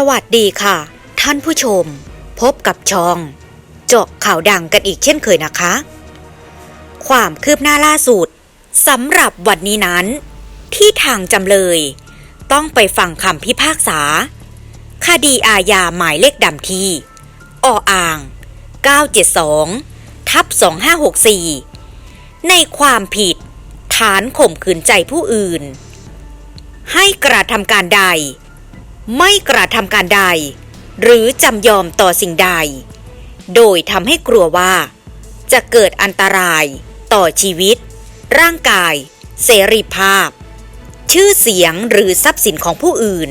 สวัสดีค่ะ ท่านผู้ชม พบกับช่อง เจาะข่าวดังกันอีกเช่นเคยนะคะ ความคืบหน้าล่าสุดสำหรับวันนี้นั้น ที่ทางจำเลย ต้องไปฟังคำพิพากษา คดีอาญาหมายเลขดำที่ออ่าง 972ทับ2564 ในความผิดฐานข่มขืนใจผู้อื่น ให้กระทำการใด ไม่กระทำการใด หรือจำยอมต่อสิ่งใด โดยทำให้กลัวว่า จะเกิดอันตรายต่อชีวิต ร่างกาย เสรีภาพ ชื่อเสียงหรือทรัพย์สินของผู้อื่น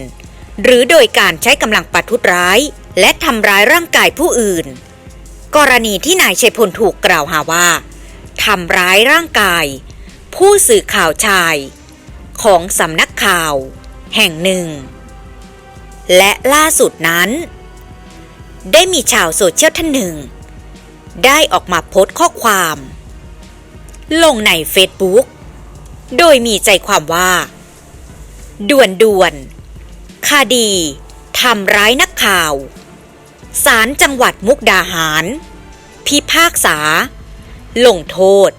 หรือโดยการใช้กำลังประทุษร้าย และทำร้ายร่างกายผู้อื่น กรณีที่นายชัยพลถูกกล่าวหาว่าทำร้ายร่างกาย ผู้สื่อข่าวชาย ของสำนักข่าว แห่งหนึ่ง และล่าสุดนั้น ได้มีชาวโซเชียลท่านหนึ่ง ได้ออกมาโพสต์ข้อความ ลงในเฟซบุ๊กโดยมีใจความว่า ด่วนด่วนๆคดีทำร้ายนักข่าวศาลจังหวัดมุกดาหาร พิพากษา ลงโทษ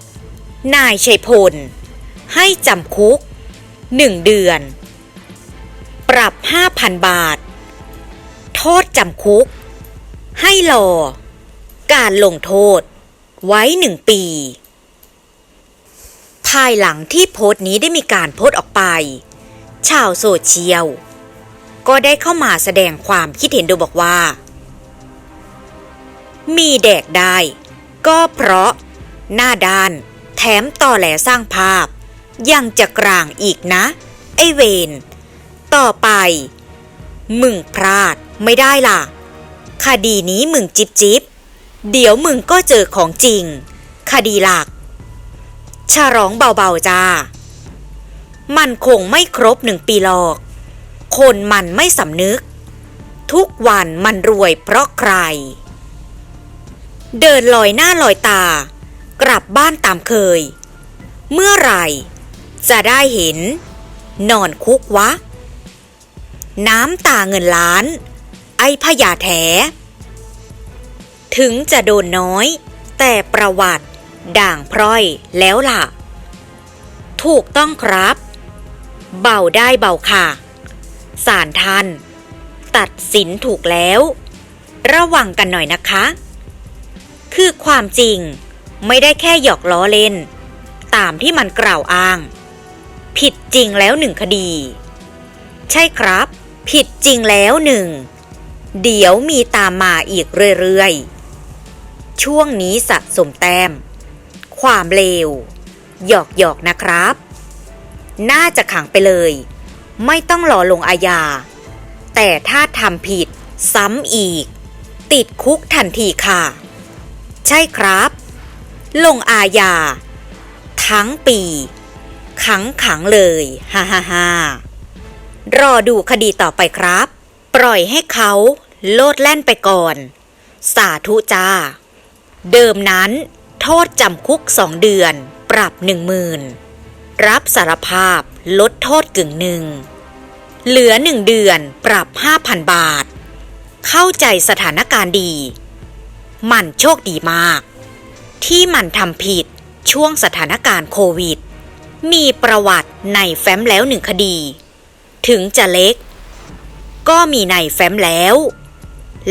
นายชัยพล ให้จำคุกหนึ่งเดือน ปรับ 5,000 บาท โทษจำคุก ให้รอ การลงโทษ ไว้หนึ่งปี ภายหลังที่โพสต์นี้ได้มีการโพสต์ออกไป ชาวโซเชียล ก็ได้เข้ามาแสดงความคิดเห็นโดยบอกว่า มีแดกได้ ก็เพราะ หน้าด้าน แถมต่อแหลสร้างภาพ ยังจะกลางอีกนะ ไอเวน ต่อไป มึงพลาดไม่ได้ล่ะ คดีนี้มึงจิบจิบเดี๋ยวมึงก็เจอของจริง คดีหลักฉลองเบาๆจ้า มันคงไม่ครบหนึ่งปีหรอก คนมันไม่สำนึก ทุกวันมันรวยเพราะใคร เดินลอยหน้าลอยตา กลับบ้านตามเคย เมื่อไหร่ จะได้เห็น นอนคุกวะ น้ำตาเงินล้าน ไอ้พยาแถ ถึงจะโดนน้อย แต่ประวัติด่างพร้อยแล้วล่ะ ถูกต้องครับ เบาได้เบาค่ะศาลท่านตัดสินถูกแล้ว ระวังกันหน่อยนะคะ คือความจริงไม่ได้แค่หยอกล้อเล่น ตามที่มันกล่าวอ้าง ผิดจริงแล้วหนึ่งคดี ใช่ครับ ผิดจริงแล้วหนึ่ง เดี๋ยวมีตามมาอีกเรื่อยๆ ช่วงนี้สะสมแต้ม ความเลว หยอกหยอกนะครับ น่าจะขังไปเลย ไม่ต้องรอลงอาญา แต่ถ้าทำผิดซ้ำอีก ติดคุกทันทีค่ะ ใช่ครับ ลงอาญา ทั้งปี ขังขังเลย ฮ่าฮ่าฮ่า รอดูคดีต่อไปครับ ปล่อยให้เขาโลดแล่นไปก่อน สาธุจ้า เดิมนั้น โทษจำคุกสองเดือน ปรับหนึ่งหมื่นรับสารภาพลดโทษกึ่งหนึ่ง เหลือหนึ่งเดือนปรับห้าพันบาท เข้าใจสถานการณ์ดี มันโชคดีมาก ที่มันทำผิดช่วงสถานการณ์โควิด มีประวัติในแฟ้มแล้วหนึ่งคดี ถึงจะเล็ก ก็มีในแฟ้มแล้ว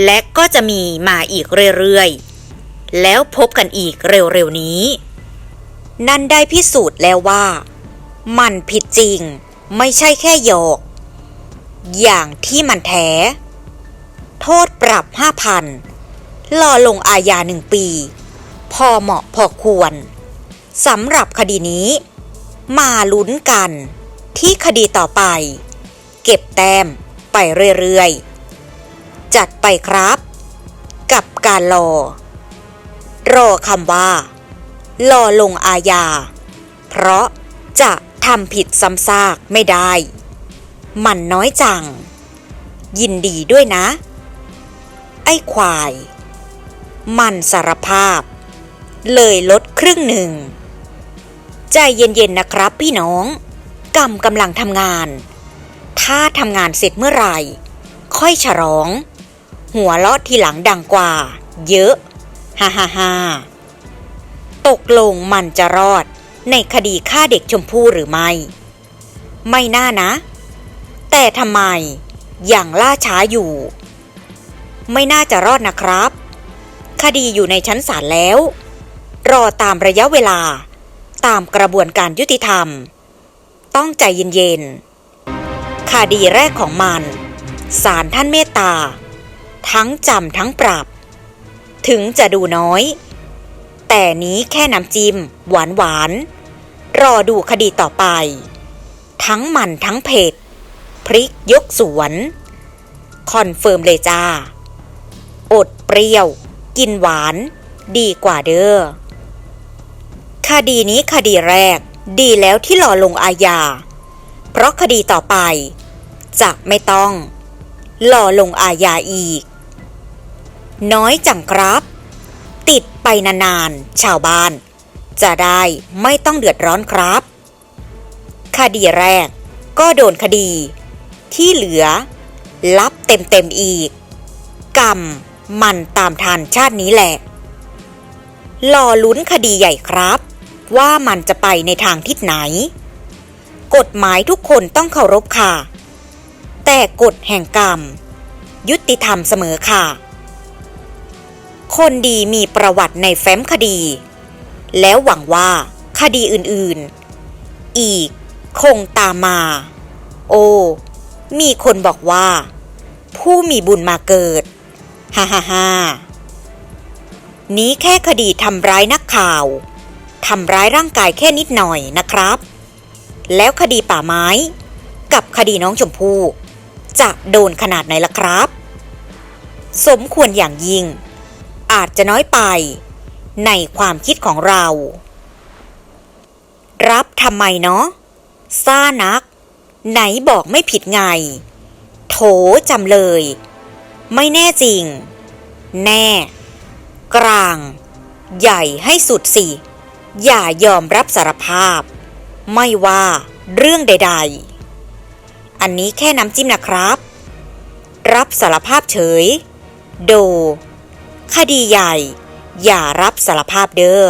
และก็จะมีมาอีกเรื่อยๆ แล้วพบกันอีกเร็วๆนี้ นั่นได้พิสูจน์แล้วว่า มันผิดจริงไม่ใช่แค่หยอก อย่างที่มันแท้ โทษปรับห้าพันรอลงอาญาหนึ่งปี พอเหมาะพอควรสำหรับคดีนี้ มาลุ้นกันที่คดีต่อไป เก็บแต้มไปเรื่อยๆ จัดไปครับ กับการรอ รอคำว่า รอลงอาญา เพราะจะทำผิดซ้ำซากไม่ได้ มันน้อยจัง ยินดีด้วยนะ ไอ้ควาย มันสารภาพ เลยลดครึ่งหนึ่ง ใจเย็นๆนะครับพี่น้อง กรรมกำลังทำงาน ถ้าทำงานเสร็จเมื่อไหร่ ค่อยฉลอง หัวเราะทีหลังดังกว่า เยอะ ฮ่าฮ่าฮ่าตกลงมันจะรอด ในคดีฆ่าเด็กชมพู่หรือไม่ ไม่น่านะ แต่ทำไม อยังล่าช้าอยู่ ไม่น่าจะรอดนะครับ คดีอยู่ในชั้นศาลแล้ว รอตามระยะเวลา ตามกระบวนการยุติธรรม ต้องใจเย็นๆ คดีแรกของมันศาลท่านเมตตา ทั้งจำทั้งปรับ ถึงจะดูน้อย แต่นี้แค่น้ำจิ้มหวานหวานรอดูคดีต่อไป ทั้งมันทั้งเผ็ด พริกยกสวน คอนเฟิร์มเลยจ้า อดเปรี้ยว กินหวาน ดีกว่าเด้อคดีนี้คดีแรก ดีแล้วที่รอลงอาญา เพราะคดีต่อไป จะไม่ต้องรอลงอาญาอีก น้อยจังครับ ติดไปนานๆชาวบ้าน จะได้ไม่ต้องเดือดร้อนครับ คดีแรกก็โดนคดี ที่เหลือ รับเต็มๆอีก กรรมมันตามทันชาตินี้แหละรอลุ้นคดีใหญ่ครับ ว่ามันจะไปในทางทิศไหน กฎหมายทุกคนต้องเคารพค่ะ แต่กฎแห่งกรรม ยุติธรรมเสมอค่ะ คนดีมีประวัติในแฟ้มคดี แล้วหวังว่าคดีอื่นๆ อีกคงตามมา โอ้ มีคนบอกว่า ผู้มีบุญมาเกิด ฮ่าฮ่าฮ่านี้แค่คดีทำร้ายนักข่าว ทำร้ายร่างกายแค่นิดหน่อยนะครับ แล้วคดีป่าไม้ กับคดีน้องชมพู่จะโดนขนาดไหนล่ะครับ สมควรอย่างยิ่ง อาจจะน้อยไป ในความคิดของเรา รับทำไมเนาะซ่านัก ไหนบอกไม่ผิดไง โถจำเลย ไม่แน่จริง แน่ กลาง ใหญ่ให้สุดสิ อย่ายอมรับสารภาพ ไม่ว่าเรื่องใด ๆ อันนี้แค่น้ำจิ้มนะครับ รับสารภาพเฉย โด คดีใหญ่ อย่ารับสารภาพเด้อ